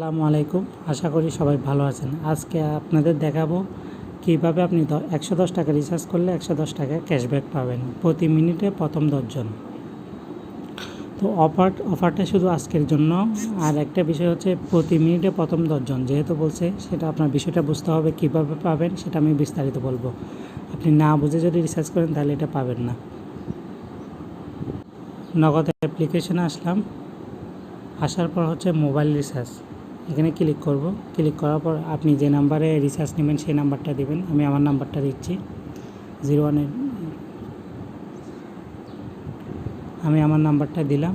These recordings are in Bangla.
আসসালামু আলাইকুম। আশা করি সবাই ভালো আছেন। আজকে আপনাদের দেখাবো কীভাবে আপনি একশো দশ টাকা রিচার্জ করলে একশো দশ টাকা ক্যাশব্যাক পাবেন প্রতি মিনিটে প্রথম দশজন। তো অফার অফারটা শুধু আজকের জন্য। আর একটা বিষয় হচ্ছে প্রতি মিনিটে প্রথম দশজন। যেহেতু বলছে, সেটা আপনার বিষয়টা বুঝতে হবে কীভাবে পাবেন, সেটা আমি বিস্তারিত বলব। আপনি না বুঝে যদি রিচার্জ করেন, তাহলে এটা পাবেন না। নগদ অ্যাপ্লিকেশনে আসলাম। আসার পর হচ্ছে মোবাইল রিচার্জ এখানে ক্লিক করব। ক্লিক করার পর আপনি যে নাম্বারে রিচার্জ নেবেন, সেই নাম্বারটা দিবেন। আমি আমার নাম্বারটা দিচ্ছি। জিরো ওয়ান আমি আমার নাম্বারটা দিলাম।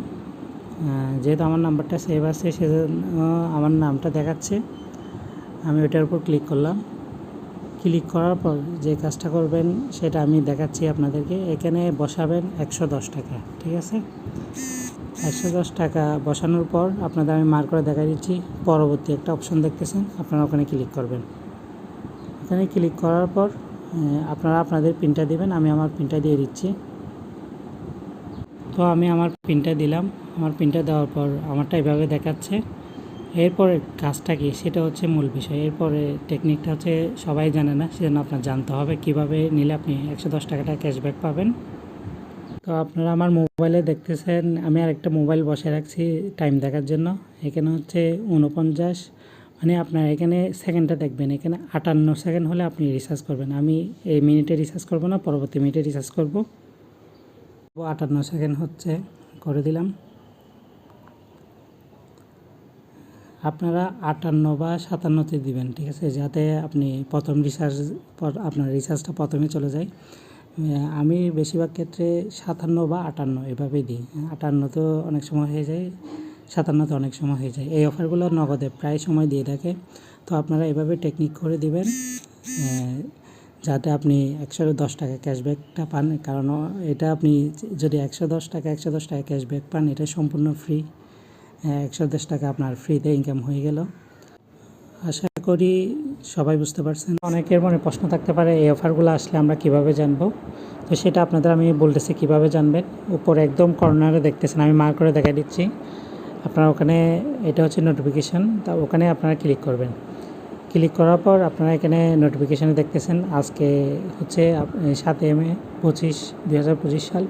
যেহেতু আমার নাম্বারটা সেভ আছে, সেজন্য আমার নামটা দেখাচ্ছে। আমি ওটার উপর ক্লিক করলাম। ক্লিক করার পর যে কাজটা করবেন, সেটা আমি দেখাচ্ছি আপনাদেরকে। এখানে বসাবেন একশো দশ টাকা, ঠিক আছে? একশো দশ টাকা বসানোর পর আপনাদের আমি মার করে দেখা দিচ্ছি। পরবর্তী একটা অপশন দেখতেছেন, আপনারা ওখানে ক্লিক করবেন। ওখানে ক্লিক করার পর আপনারা আপনাদের পিনটা দিবেন, আমি আমার পিনটা দিয়ে দিচ্ছি। তো আমি আমার পিনটা দিলাম, আমার পিনটা দেওয়ার পর আমারটা এভাবে দেখাচ্ছে। এরপরে কাজটা কি? সেটা হচ্ছে মূল বিষয়। এরপরে টেকনিকটা হচ্ছে সবাই জানে না, সেজন্য আপনার জানতে হবে। কীভাবে নিলে আপনি একশো দশ টাকাটা ক্যাশব্যাক পাবেন? তো আপনারা আমার মোবাইলে দেখতেছেন, আমি আরেকটা মোবাইল বসে রাখছি টাইম দেখার জন্য। এখানে হচ্ছে উনপঞ্চাশ মানে আপনার এখানে সেকেন্ডটা দেখবেন। এখানে আটান্ন সেকেন্ড হলে আপনি রিচার্জ করবেন। আমি এই মিনিটে রিচার্জ করব না, পরবর্তী মিনিটে রিচার্জ করব। আটান্ন সেকেন্ড হচ্ছে, করে দিলাম। আপনারা আটান্ন বা সাতান্নতে দিবেন, ঠিক আছে? যাতে আপনি প্রথম পর আপনার রিচার্জটা প্রথমে চলে যায়। আমি বেশিরভাগ ক্ষেত্রে সাতান্ন বা আটান্ন এভাবেই দিই। আটান্ন তো অনেক সময় হয়ে যায়, সাতান্ন তো অনেক সময় হয়ে যায়। এই অফারগুলো নগদে প্রায় সময় দিয়ে থাকে। তো আপনারা এভাবে টেকনিক করে দিবেন যাতে আপনি একশো দশ টাকা ক্যাশব্যাকটা পান। কারণ এটা আপনি যদি একশো দশ টাকা, একশো দশ টাকা ক্যাশব্যাক পান, এটা সম্পূর্ণ ফ্রি। একশো দশ টাকা আপনার ফ্রিতে ইনকাম হয়ে গেল। আশা করি সবাই বুঝতে পারছেন। অনেকের মনে প্রশ্ন থাকতে পারে, এই অফারগুলো আসলে আমরা কীভাবে জানব? তো সেটা আপনাদের আমি বলতেছি কীভাবে জানবেন। উপরে একদম কর্নারে দেখতেছেন, আমি মার করে দেখা দিচ্ছি। আপনারা ওখানে, এটা হচ্ছে নোটিফিকেশান তা ওখানে আপনারা ক্লিক করবেন। ক্লিক করার পর আপনারা এখানে নোটিফিকেশানে দেখতেছেন, আজকে হচ্ছে সাতই মে পঁচিশ, দুই সাল,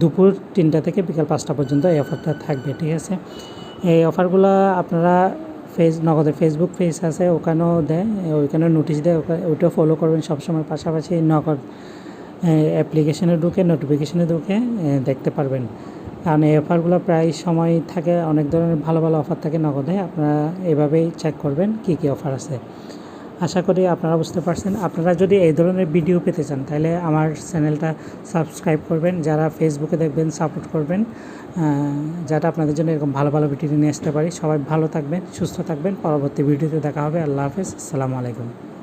দুপুর তিনটা থেকে বিকাল পাঁচটা পর্যন্ত এই অফারটা থাকবে, ঠিক আছে? এই অফারগুলো আপনারা ফেস নগদে ফেসবুক পেজ আছে, ওখানেও দেয়, ওইখানেও নোটিশ দেয় ওইটাও ফলো করবেন সবসময়। পাশাপাশি নগদ অ্যাপ্লিকেশনে ঢুকে নোটিফিকেশনে ঢুকে দেখতে পারবেন। কারণ এই অফারগুলো প্রায় সময় থাকে, অনেক ধরনের ভালো ভালো অফার থাকে নগদে, আপনারা এভাবেই চেক করবেন কী কী অফার আছে। আশা করি আপনারা বুঝতে পারছেন। আপনারা যদি এই ধরনের ভিডিও পেতে চান, তাহলে আমার চ্যানেলটা সাবস্ক্রাইব করবেন, যারা ফেসবুকে দেখবেন সাপোর্ট করবেন যাতে আপনাদের জন্য এরকম ভালো ভালো ভিডিও নিয়ে আসতে পারি। সবাই ভালো থাকবেন, সুস্থ থাকবেন। পরবর্তী ভিডিওতে দেখা হবে। আল্লাহ হাফেজ। আসসালামু আলাইকুম।